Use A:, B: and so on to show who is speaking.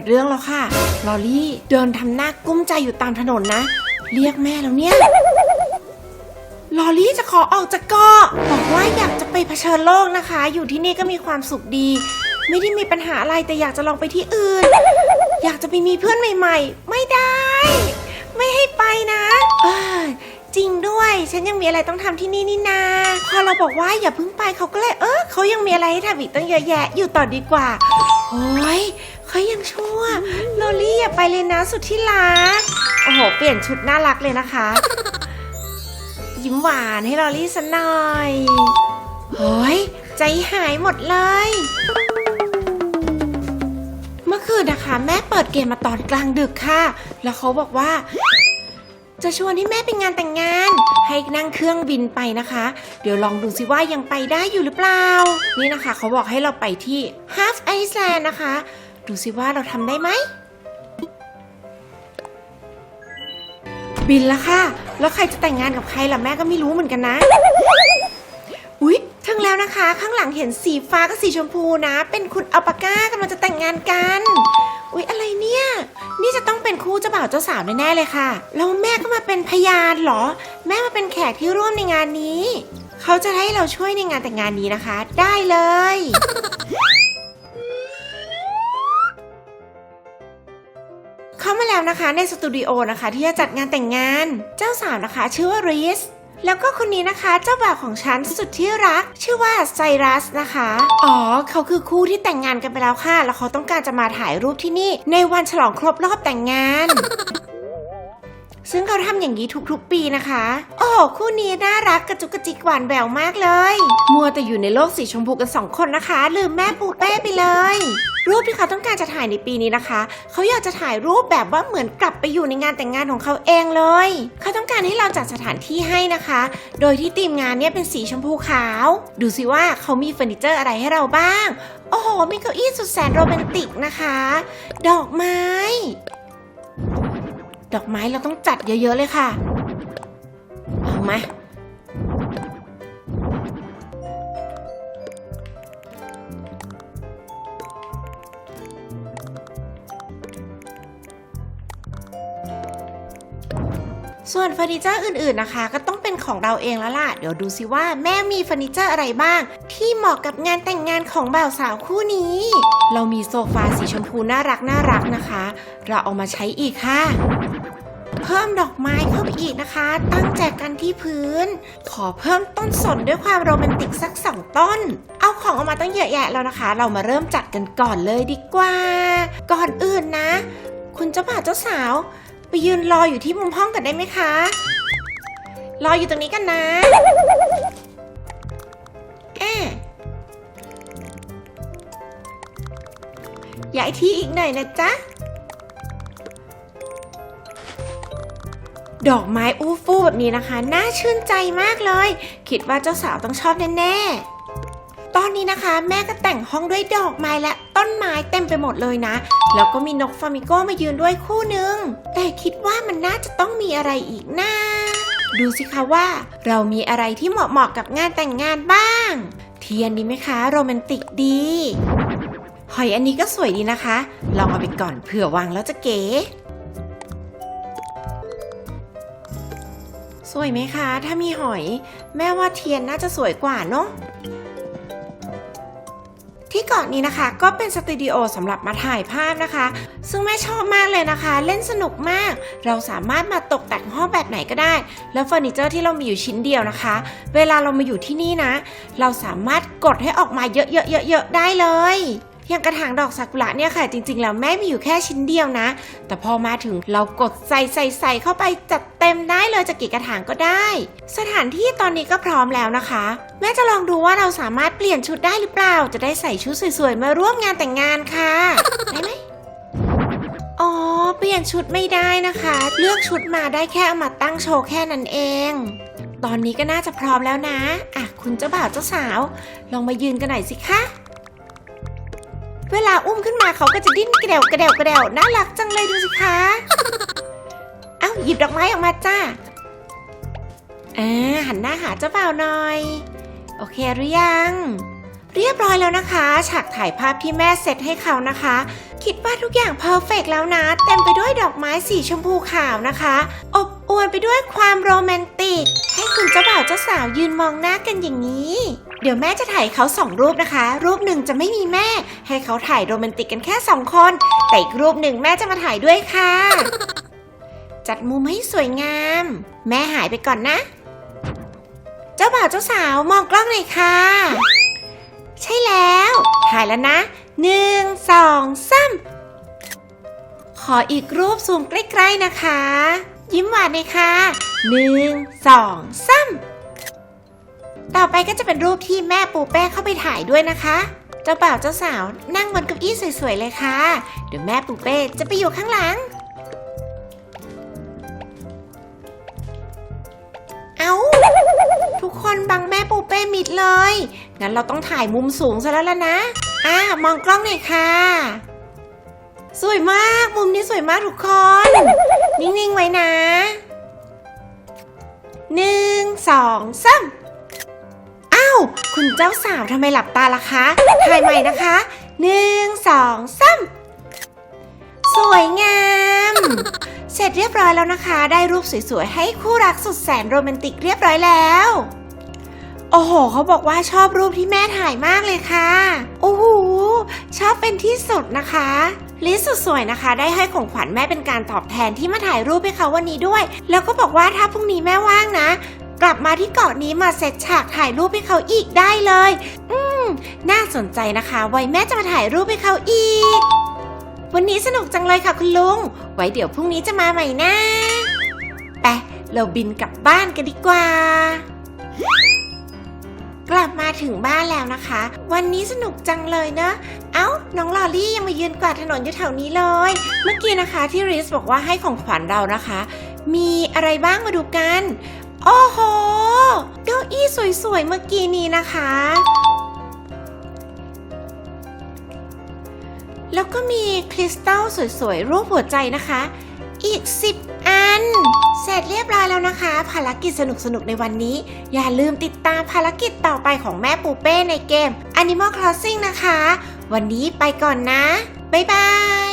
A: ดเรื่องแล้วค่ะ ลอรี่เดินทำหน้ากุ้มใจอยู่ตามถนนนะ เรียกแม่แล้วเนี่ย ลอรี่จะขอออกจากเกาะบอกว่าอยากจะไปเผชิญโลกนะคะ อยู่ที่นี่ก็มีความสุขดี ไม่ได้มีปัญหาอะไรแต่อยากจะลองไปที่อื่น อยากจะไปมีเพื่อนใหม่ ๆ ไม่ได้ ไม่ให้ไปนะเออจริงด้วย ฉันยังมีอะไรต้องทำที่นี่นี่นา พอเราบอกว่าอย่าเพิ่งไปเขาก็เลยเออเขายังมีอะไรให้ทำอีกตั้งเยอะแยะอยู่ต่อดีกว่าโอ้ย เขายังชั่วลอรี่อย่าไปเลยนะสุดที่รัก โอ้โห เปลี่ยนชุดน่ารักเลยนะคะ ยิ้มหวานให้ลอรี่สักหน่อยโอ้ยใจหายหมดเลย เมื่อคืนนะคะ แม่เปิดเกมมาตอนกลางดึกค่ะ แล้วเขาบอกว่า จะชวนให้แม่ไปงานแต่งงาน ให้นั่งเครื่องบินไปนะคะ เดี๋ยวลองดูสิว่ายังไปได้อยู่หรือเปล่า นี่นะคะ เขาบอกให้เราไปที่ Half Iceland นะคะ ดูสิว่าเราทำได้ไหม บินและค่ะ แล้วใครจะแต่งงานกับใครล่ะแม่ก็ไม่รู้เหมือนกันนะ อุ๊ยถึงแล้วนะคะ ข้างหลังเห็นสีฟ้ากับสีชมพูนะ เป็นคุณอัลปาก้ากำลังจะแต่งงานกัน อุ๊ย อะไรเนี่ย นี่จะต้องเป็นคู่เจ้าบ่าวเจ้าสาวแน่ๆเลยค่ะ แล้วแม่ก็มาเป็นพยานเหรอ แม่มาเป็นแขกที่ร่วมในงานนี้ เขาจะให้เราช่วยในงานแต่งงานนี้นะคะ ได้เลย เข้ามาแล้วนะคะในสตูดิโอนะคะที่จะจัดงานแต่งงาน เจ้าสาวนะคะ ชื่อว่าริสแล้วก็คนนี้นะคะเจ้าบ่าวของฉันสุดที่รัก ชื่อว่าไซรัสนะคะ อ๋อ เขาคือคู่ที่แต่งงานกันไปแล้วค่ะ แล้วเขาต้องการจะมาถ่ายรูปที่นี่ ในวันฉลองครบรอบแต่งงาน ซึ่งเขาทำอย่างนี้ทุกๆปีนะคะ โอ้คู่นี้น่ารักกระจุกกระจิกหวานแหววมากเลย มัวแต่อยู่ในโลกสีชมพูกันสองคนนะคะ ลืมแม่ปูเป้ไปเลยรูปที่เขาต้องการจะถ่ายในปีนี้นะคะ เขาอยากจะถ่ายรูปแบบว่าเหมือนกลับไปอยู่ในงานแต่งงานของเขาเองเลย เขาต้องการให้เราจัดสถานที่ให้นะคะ โดยที่ธีมงานเนี่ยเป็นสีชมพูขาว ดูสิว่าเขามีเฟอร์นิเจอร์อะไรให้เราบ้าง โอ้โห มีเก้าอี้สุดแสนโรแมนติกนะคะ ดอกไม้ ดอกไม้เราต้องจัดเยอะๆเลยค่ะ เอามา ส่วนเฟอร์นิเจอร์อื่นๆนะคะ ก็ต้องเป็นของเราเองแล้วล่ะ เดี๋ยวดูสิว่าแม่มีเฟอร์นิเจอร์อะไรบ้าง ที่เหมาะกับงานแต่งงานของบ่าวสาวคู่นี้ เรามีโซฟาสีชมพูน่ารักน่ารักนะคะ เราเอามาใช้อีกค่ะ เพิ่มดอกไม้เข้าไปอีกนะคะ ตั้งแจกันที่พื้น ขอเพิ่มต้นสนด้วยความโรแมนติกสักสองต้น เอาของออกมาตั้งเยอะแยะแล้วนะคะ เรามาเริ่มจัดกันก่อนเลยดีกว่า ก่อนอื่นนะ คุณเจ้าบ่าวเจ้าสาว ไปยืนรออยู่ที่มุมห้องกันได้ไหมคะ รออยู่ตรงนี้กันนะแอะย้ายที่อีกหน่อยนะจ๊ะ ดอกไม้อู้ฟู่แบบนี้นะคะ น่าชื่นใจมากเลย คิดว่าเจ้าสาวต้องชอบแน่ๆ ตอนนี้นะคะ แม่ก็แต่งห้องด้วยดอกไม้และต้นไม้เต็มไปหมดเลยนะ แล้วก็มีนกฟามิโก้มายืนด้วยคู่หนึ่งแต่คิดว่ามันน่าจะต้องมีอะไรอีกนะดูสิคะว่า เรามีอะไรที่เหมาะๆกับงานแต่งงานบ้าง เทียนดีไหมคะ โรแมนติกดีหอยอันนี้ก็สวยดีนะคะ ลองเอาไปก่อนเผื่อวางแล้วจะเก๋สวยไหมคะ ถ้ามีหอย แม่ว่าเทียนน่าจะสวยกว่าเนาะ ที่เกาะนี้นะคะ ก็เป็นสตูดิโอสำหรับมาถ่ายภาพนะคะ ซึ่งแม่ชอบมากเลยนะคะ เล่นสนุกมาก เราสามารถมาตกแต่งห้องแบบไหนก็ได้ แล้วเฟอร์นิเจอร์ที่เรามีอยู่ชิ้นเดียวนะคะ เวลาเรามาอยู่ที่นี่นะ เราสามารถกดให้ออกมาเยอะๆๆๆได้เลย อย่างกระถางดอกซากุระเนี่ยค่ะ จริง ๆ แล้วแม่มีอยู่แค่ชิ้นเดียวนะ แต่พอมาถึงเรากดใส่ใส่ใส่เข้าไปจัดเต็มได้เลยจะกี่กระถางก็ได้ สถานที่ตอนนี้ก็พร้อมแล้วนะคะ แม่จะลองดูว่าเราสามารถเปลี่ยนชุดได้หรือเปล่า จะได้ใส่ชุดสวยๆมาร่วมงานแต่งงานค่ะได้ไหมอ๋อ เปลี่ยนชุดไม่ได้นะคะ เลือกชุดมาได้แค่เอามาตั้งโชว์แค่นั้นเอง ตอนนี้ก็น่าจะพร้อมแล้วนะ อะ คุณเจ้าบ่าวเจ้าสาว ลองมายืนกันหน่อยสิคะ เวลาอุ้มขึ้นมาเขาก็จะดิ้นกระเดวกระเดวกระเดวน่ารักจังเลยดูสิคะ เอ้าหยิบดอกไม้ออกมาจ้าอ่าหันหน้าหาเจ้าบ่าวหน่อย โอเคหรือยัง เรียบร้อยแล้วนะคะ ฉากถ่ายภาพที่แม่เซตให้เขานะคะ คิดว่าทุกอย่างเพอร์เฟกแล้วนะ เต็มไปด้วยดอกไม้สีชมพูขาวนะคะ อบอวลไปด้วยความโรแมนติก ให้คุณเจ้าบ่าวเจ้าสาวยืนมองหน้ากันอย่างนี้ เดี๋ยวแม่จะถ่ายเขาสองรูปนะคะ รูปหนึ่งจะไม่มีแม่ ให้เขาถ่ายโรแมนติกกันแค่สองคน แต่อีกรูปหนึ่งแม่จะมาถ่ายด้วยค่ะ จัดมุมให้สวยงาม แม่หายไปก่อนนะ เจ้าบ่าวเจ้าสาวมองกล้องหน่อยค่ะ ใช่แล้ว ถ่ายแล้วนะหนึ่งสองสามขออีกรูปซูมใกล้ ๆนะคะ ยิ้มหวานเลยค่ะหนึ่งสองสาม ต่อไปก็จะเป็นรูปที่แม่ปูแป้เข้าไปถ่ายด้วยนะคะ เจ้าบ่าวเจ้าสาวนั่งบนเก้าอี้สวยๆเลยค่ะ เดี๋ยวแม่ปูเป้จะไปอยู่ข้างหลัง เอาทุกคนบังแม่ปูเป้มิดเลย งั้นเราต้องถ่ายมุมสูงซะแล้วล่ะนะ อ่ามองกล้องหน่อยค่ะ สวยมาก มุมนี้สวยมากทุกคน นิ่งๆไว้นะหนึ่งสองสามอ้าว คุณเจ้าสาวทำไมหลับตาล่ะคะถ่ายใหม่นะคะหนึ่งสองสามสวยงาม เสร็จเรียบร้อยแล้วนะคะ ได้รูปสวยๆ ให้คู่รักสุดแสนโรแมนติกเรียบร้อยแล้ว โอ้โห เขาบอกว่าชอบรูปที่แม่ถ่ายมากเลยค่ะ โอ้โห ชอบเป็นที่สุดนะคะลิสสุดสวยนะคะ ได้ให้ของขวัญแม่เป็นการตอบแทนที่มาถ่ายรูปให้เขาวันนี้ด้วย แล้วก็บอกว่าถ้าพรุ่งนี้แม่ว่างนะ กลับมาที่เกาะนี้มาเซตฉากถ่ายรูปให้เขาอีกได้เลย อืม น่าสนใจนะคะ ไว้แม่จะมาถ่ายรูปให้เขาอีก วันนี้สนุกจังเลยค่ะคุณลุง ไว้เดี๋ยวพรุ่งนี้จะมาใหม่นะไปเราบินกลับบ้านกันดีกว่า กลับมาถึงบ้านแล้วนะคะ วันนี้สนุกจังเลยเนอะเอ้า น้องลอรี่ยังมายืนกวาดถนนอยู่แถวนี้เลย เมื่อกี้นะคะที่ริสบอกว่าให้ของขวัญเรานะคะ มีอะไรบ้างมาดูกัน โอ้โห เก้าอี้สวยๆ เมื่อกี้นี้นะคะ แล้วก็มีคริสตัลสวยๆ รูปหัวใจนะคะ อีก 10 อัน เสร็จเรียบร้อยแล้วนะคะ ภารกิจสนุกๆ ในวันนี้ อย่าลืมติดตามภารกิจต่อไปของแม่ปูเป้ในเกม Animal Crossing นะคะ วันนี้ไปก่อนนะ บ๊ายบาย